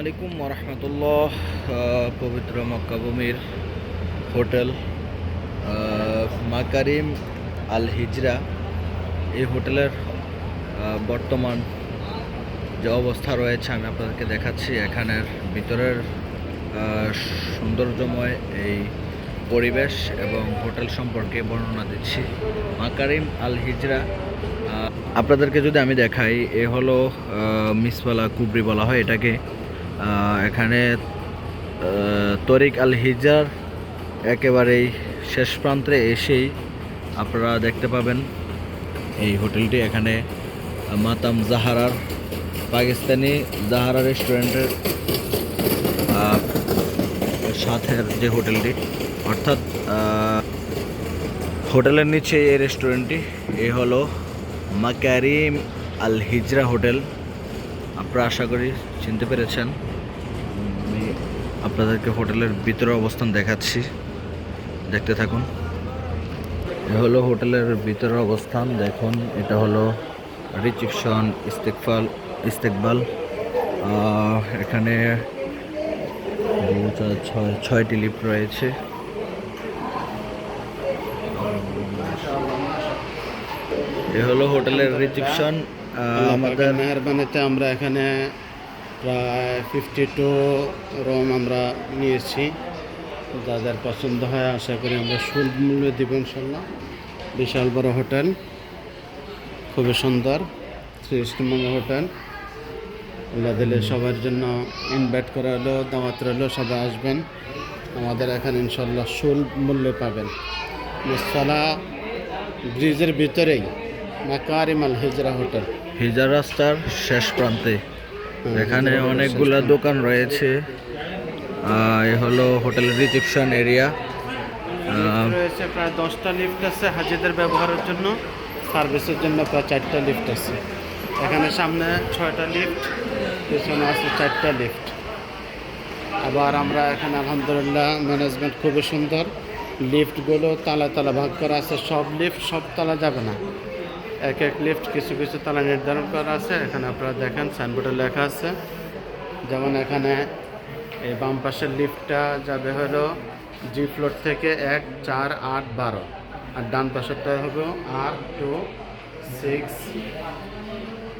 আলাইকুম রহমতুল্লাহ পবিত্র মক্কাভূমির হোটেল মাকারিম আল হিজরা। এই হোটেলের বর্তমান যে অবস্থা রয়েছে, আমি আপনাদেরকে দেখাচ্ছি। এখানের ভিতরের সৌন্দর্যময় এই পরিবেশ এবং হোটেল সম্পর্কে বর্ণনা দিচ্ছি। মাকারিম আল হিজরা আপনাদেরকে যদি আমি দেখাই, এ হলো মিসওয়ালা কুবরি বলা হয় এটাকে। এখানে তরিক আল হিজার একেবারেই শেষ প্রান্তে এসেই আপনারা দেখতে পাবেন এই হোটেলটি। এখানে মাতাম জাহারার, পাকিস্তানি জাহারা রেস্টুরেন্টের সাথের যে হোটেলটি। অর্থাৎ হোটেলের নিচে এই রেস্টুরেন্টটি, এ হলো মাকারিম আল হিজরা হোটেল। আপনারা আশা করি চিনতে পেরেছেন। আপনাদেরকে হোটেলের ভিতরে অবস্থান দেখাচ্ছি। দেখতে থাকুন। এ হলো হোটেলের ভিতরের অবস্থান। দেখুন এটা হলো রিসিপশন ইস্তেকফাল ইস্তেকবাল। এখানে দু, চার, ছয় ছয়টি লিফট রয়েছে। এ হলো হোটেলের রিসিপশন আমাদের মেহরবানিতে আমরা এখানে প্রায় ফিফটি টু রুম আমরা নিয়েছি। যাদের পছন্দ হয় আশা করি আমরা সুলভ মূল্যে দিব ইনশাল্লাহ। বিশাল বড় হোটেল, খুবই সুন্দর স্টার হোটেল। আল্লাহ দিলে সবার জন্য ইনভাইট করা হলো, দাওয়াত রইল, সবাই আসবেন। আমাদের এখানে ইনশাল্লাহ সুলভ মূল্যে পাবেন। মুস্তলা ব্রিজের ভিতরেই মাকারিম আল হিজরা হোটেল। হিজার রাস্তার শেষ প্রান্তে। এখানে অনেকগুলা দোকান রয়েছে। এ হলো হোটেল রিসেপশন এরিয়া। রয়েছে প্রায় দশটা লিফট আছে হাজিদের ব্যবহারের জন্য, সার্ভিসের জন্য প্রায় চারটা লিফট আছে। এখানে সামনে ছয়টা লিফট পেছনে আছে চারটা লিফট আবার আমরা এখানে আলহামদুলিল্লাহ ম্যানেজমেন্ট খুবই সুন্দর। লিফটগুলো তালা তালা ভাগ করা আছে, সব লিফট সব তালা যাবে না। এক এক লিফট কিছু কিছু তালা নির্ধারণ করা আছে। এখানে আপনারা দেখেন সাইনবোর্ডে লেখা আছে। যেমন এখানে এই বাম পাশের লিফটটা যাবে হলো জি ফ্লোর থেকে এক, চার, আট, বারো। আর ডান পাশেরটা হবে আট টু সিক্স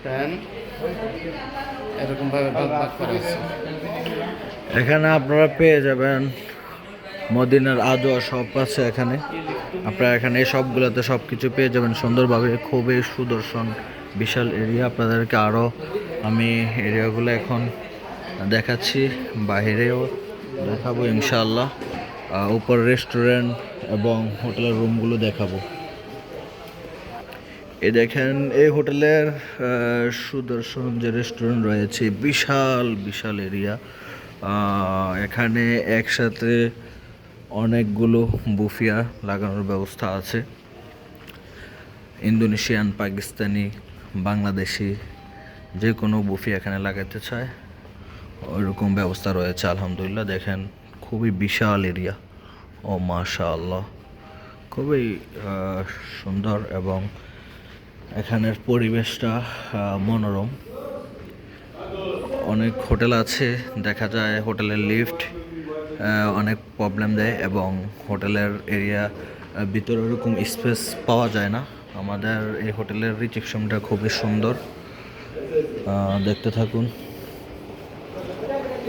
টেন এরকমভাবে ভাগ ভাগ করা আছে। এখানে আপনারা পেয়ে যাবেন মদিনার আজও সব আছে এখানে। আপনারা এখানে সবগুলোতে সব কিছু পেয়ে যাবেন সুন্দরভাবে। খুবই সুদর্শন বিশাল এরিয়া আপনাদেরকে আরও আমি এরিয়াগুলো এখন দেখাচ্ছি বাহিরেও দেখাবো ইনশাআল্লাহ। আহ, উপর রেস্টুরেন্ট এবং হোটেলের রুমগুলো দেখাবো। এ দেখেন এই হোটেলের সুদর্শন যে রেস্টুরেন্ট রয়েছে বিশাল বিশাল এরিয়া এখানে একসাথে অনেকগুলো বুফিয়া লাগানোর ব্যবস্থা আছে। ইন্দোনেশিয়ান, পাকিস্তানি, বাংলাদেশি যে কোনো বুফি এখানে লাগাতে চায়। ওইরকম ব্যবস্থা রয়েছে, আলহামদুলিল্লাহ। দেখেন, খুবই বিশাল এরিয়া। ও মাশা আল্লাহ খুবই সুন্দর এবং এখানের পরিবেশটা মনোরম। অনেক হোটেল আছে, দেখা যায় হোটেলের লিফট। অনেক প্রবলেম দেয় এবং হোটেলের এরিয়া ভিতরে ওরকম স্পেস পাওয়া যায় না। আমাদের এই হোটেলের রিসেপশনটা খুবই সুন্দর। দেখতে থাকুন।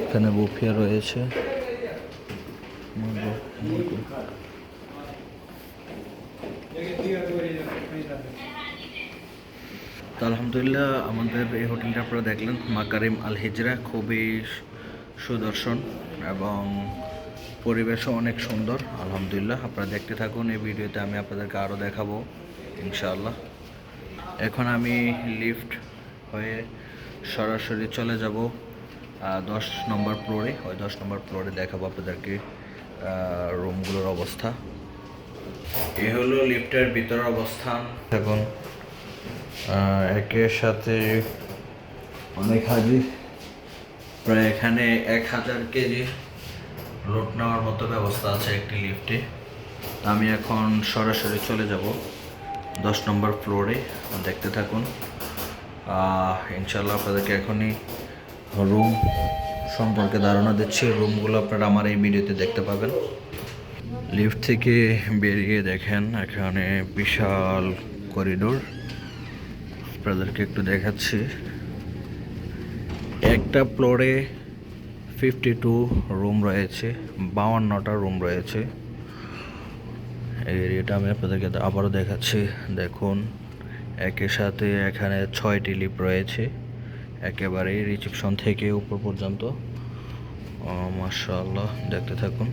এখানে বুফিয়া রয়েছে। তো আলহামদুলিল্লাহ আমাদের এই হোটেলটা আপনারা দেখলেন, মাকারিম আল হিজরা খুবই সুদর্শন এবং পরিবেশও অনেক সুন্দর, আলহামদুলিল্লাহ। আপনারা দেখতে থাকুন, এই ভিডিওতে আমি আপনাদেরকে আরও দেখাবো, ইনশাআল্লাহ। এখন আমি লিফট হয়ে সরাসরি চলে যাব দশ নম্বর ফ্লোরে। ওই দশ নম্বর ফ্লোরে দেখাবো আপনাদেরকে রুমগুলোর অবস্থা। এ হলো লিফটের ভিতরের অবস্থান। এখন একের সাথে অনেক হাজি প্রায় এখানে এক হাজার কেজি লোড নেওয়ার মতো ব্যবস্থা আছে একটি লিফটে আমি এখন সরাসরি চলে যাব দশ নম্বর ফ্লোরে দেখতে থাকুন। ইনশাল্লাহ আপনাদেরকে এখনই রুম সম্পর্কে ধারণা দিচ্ছি। রুমগুলো আপনারা আমার এই ভিডিওতে দেখতে পাবেন। লিফট থেকে বেরিয়ে দেখেন, এখানে বিশাল করিডোর আপনাদেরকে একটু দেখাচ্ছি। একটা ফ্লোরে ফিফটি টু রুম রয়েছে, বাউান্নটা রুম রয়েছে। এরিয়াটা আমি আপনাদেরকে আবারও দেখাচ্ছি। দেখুন, একের সাথে এখানে ছয়টি লিপ রয়েছে একেবারেই রিসেপশন থেকে উপর পর্যন্ত। মার্শাল্লাহ দেখতে থাকুন।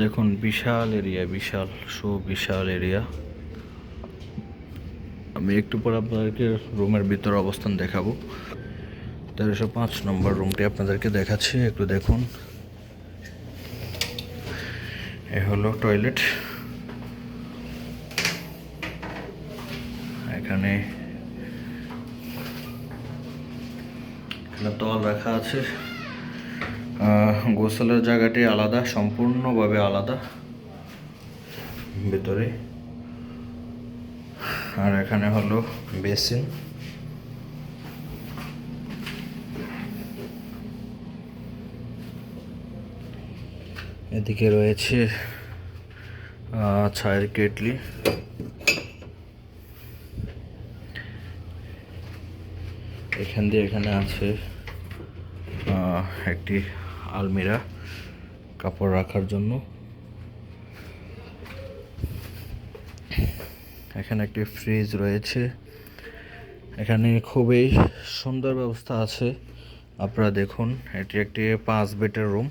দেখুন, বিশাল এরিয়া বিশাল, সুবিশাল এরিয়া আমি একটু পর আপনাদেরকে রুমের ভিতর অবস্থান দেখাবো। তেরোশো পাঁচ নম্বর রুমটি আপনাদেরকে দেখাচ্ছি, একটু দেখুন। এ হলো টয়লেট। এখানে তল রাখা আছে। গোসলের জায়গাটি আলাদা, সম্পূর্ণভাবে আলাদা। ভিতরে আর এখানে হলো বেসিন। এদিকে রয়েছে ছায়ের কেটলি। এখান দিয়ে এখানে আছে একটি আলমিরা কাপড় রাখার জন্য। এখানে একটি ফ্রিজ রয়েছে। এখানে খুবই সুন্দর ব্যবস্থা আছে। আপনারা দেখুন, এটি একটি পাঁচ বেডের রুম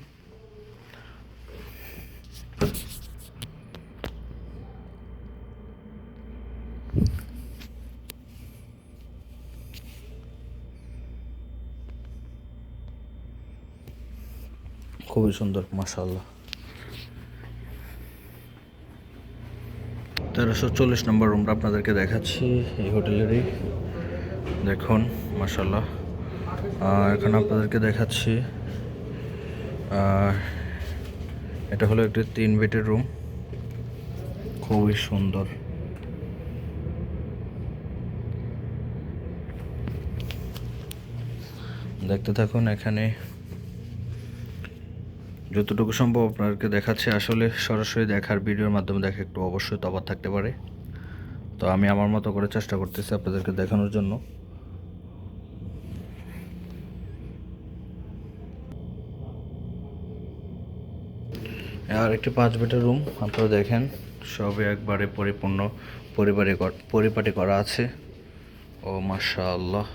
খুবই সুন্দর মাসাল্লাহ তেরোশো চল্লিশ নম্বর রুমটা আপনাদেরকে দেখাচ্ছি এই হোটেলেরই। দেখুন মাসাল্লাহ এখন আপনাদেরকে দেখাচ্ছি এটা হলো একটি তিন বেডের রুম খুবই সুন্দর। দেখতে থাকুন এখানে। যতটুকু সম্ভব আপনাদেরকে দেখাচ্ছে, আসলে সরাসরি দেখার ভিডিওর মাধ্যমে দেখা একটু অবশ্যই তফাৎ থাকতে পারে। তো আমি আমার মতো করে চেষ্টা করতেছি আপনাদেরকে দেখানোর জন্য। আর একটি পাঁচ বেডের রুম, আপনারা দেখেন, সবই একবারে পরিপূর্ণ, পরিবারে পরিপাটি করা আছে। ও মাশাআল্লাহ,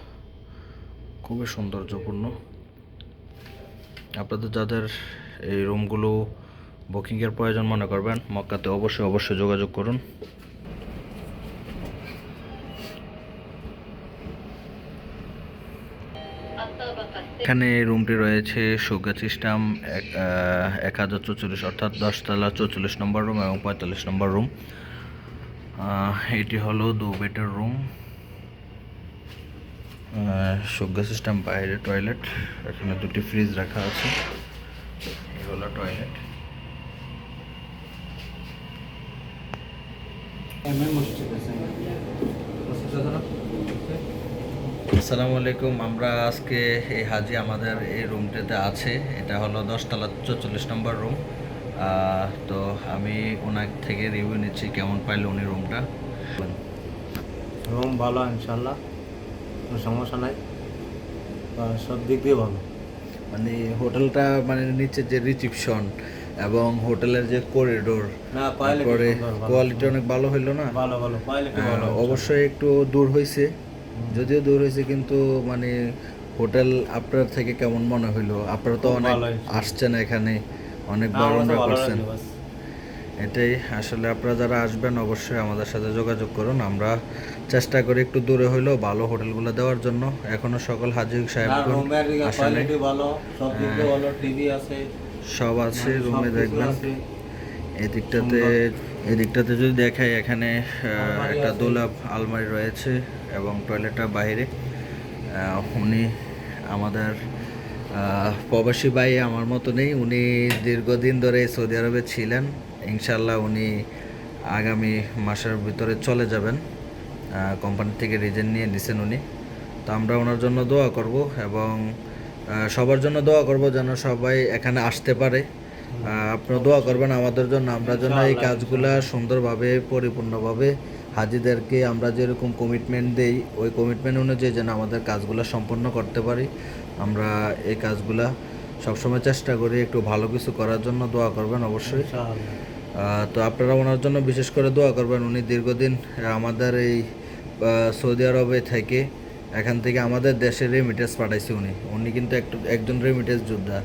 খুবই সৌন্দর্যপূর্ণ। আপনাদের যাদের এই রুমগুলো বুকিংয়ের প্রয়োজন, মনে করবেন। মক্কাতে অবশ্যই অবশ্যই যোগাযোগ করুন। এখানে রুমটি রয়েছে সুগা সিস্টেম, এক হাজার চৌচল্লিশ, অর্থাৎ দশতলা চৌচল্লিশ নম্বর রুম এবং পঁয়তাল্লিশ নম্বর রুম। এটি হলো দু বেডের রুম। সুগা সিস্টেম, বাইরে টয়লেট। এখানে দুটি ফ্রিজ রাখা আছে। হলো টয়লেট আসসালামু আলাইকুম আমরা আজকে এই হাজি আমাদের এই রুমটাতে আছে। এটা হলো দশতলা চৌচল্লিশ নম্বর রুম তো আমি ওনার থেকে রিভিউ নিচ্ছি কেমন পাইল উনি রুমটা রুম ভালো ইনশাল্লাহ। কোনো সমস্যা নাই। সব দিক দিয়ে ভালো। মানে হোটেলটা মানে নিচে যে রিসিপশন এবং হোটেলের যে করিডোর তারপরে কোয়ালিটি অনেক ভালো হইল না? ভালো ভালো কোয়ালিটি হ্যাঁ, অবশ্যই একটু দূর হয়েছে যদিও দূর হয়েছে কিন্তু মানে হোটেল আপনার থেকে কেমন মনে হইল? আপনারা তো অনেক আসছেন এখানে অনেক বড় করছেন এটাই আসলে আপনারা যারা আসবেন অবশ্যই আমাদের সাথে যোগাযোগ করুন। আমরা চেষ্টা করি একটু দূরে হইলেও ভালো হোটেলগুলো দেওয়ার জন্য। এখনও সকল হাজি সাহেব সাহেবগণ রুমের আসেনি। কোয়ালিটি ভালো সব আছে। সব আছে রুমে কিছু দেখবেন। এদিকটাতে এই দিকটাতে এই দিকটাতে যদি দেখাই এখানে একটা। দোলাপ আলমারি রয়েছে এবং টয়লেটটা বাইরে। উনি আমাদের প্রবাসী ভাই আমার মতো নেই। উনি দীর্ঘদিন ধরে সৌদি আরবে ছিলেন। ইনশাল্লাহ উনি আগামী মাসের ভিতরে চলে যাবেন। কোম্পানি থেকে রিজেন নিয়ে নিছেন উনি। তো আমরা ওনার জন্য দোয়া করব এবং সবার জন্য দোয়া করব যেন সবাই এখানে আসতে পারে। আপনারা দোয়া করবেন আমাদের জন্য। আমরা যেন এই কাজগুলা সুন্দরভাবে পরিপূর্ণভাবে হাজিদেরকে আমরা যেরকম কমিটমেন্ট দেই ওই কমিটমেন্ট অনুযায়ী যেন আমাদের কাজগুলো সম্পন্ন করতে পারি। আমরা এই কাজগুলা সবসময় চেষ্টা করি একটু ভালো কিছু করার জন্য। দোয়া করবেন অবশ্যই। তো আপনারা ওনার জন্য বিশেষ করে দোয়া করবেন। উনি দীর্ঘদিন আমাদের এই সৌদি আরবে থেকে এখান থেকে আমাদের দেশে রেমিটেন্স পাঠাইছে উনি। উনি কিন্তু একটু একজন রেমিটেন্স যোদ্ধা।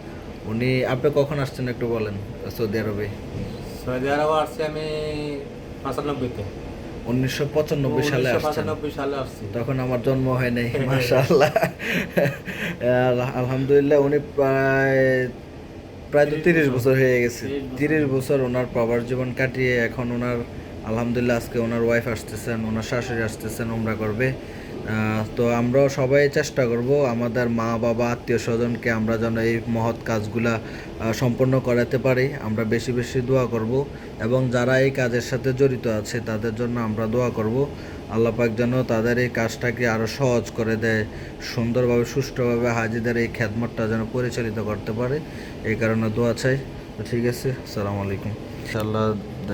উনি আপনি কখন আসছেন একটু বলেন সৌদি আরবে? সৌদি আরবে আসছি আমি পঁচানব্বইতে। উনিশশো পঁচানব্বই সালে আসছি। তখন আমার জন্ম হয় নাই মাশাআল্লাহ। আলহামদুলিল্লাহ উনি প্রায় প্রায় তো তিরিশ বছর হয়ে গেছে। তিরিশ বছর ওনার পাওয়ার জীবন কাটিয়ে এখন ওনার আলহামদুলিল্লাহ, আজকে ওনার ওয়াইফ আসতেছেন, ওনার শাশুড়ি আসতেছেন ওমরা করবে। তো আমরাও সবাই চেষ্টা করব আমাদের মা, বাবা, আত্মীয় স্বজনকে আমরা যেন এই মহৎ কাজগুলা সম্পন্ন করাতে পারি। আমরা বেশি বেশি দোয়া করব এবং যারা এই কাজের সাথে জড়িত আছে তাদের জন্য আমরা দোয়া করব। আল্লাহ পাক যেন তাদের এই কাজটাকে আরও সহজ করে দেয়, সুন্দরভাবে, সুষ্ঠুভাবে হাজিদের এই খ্যাতমতটা যেন পরিচালিত করতে পারে। এই কারণে দোয়া চাই। ঠিক আছে, আসসালামু আলাইকুম। ইনশাআল্লাহ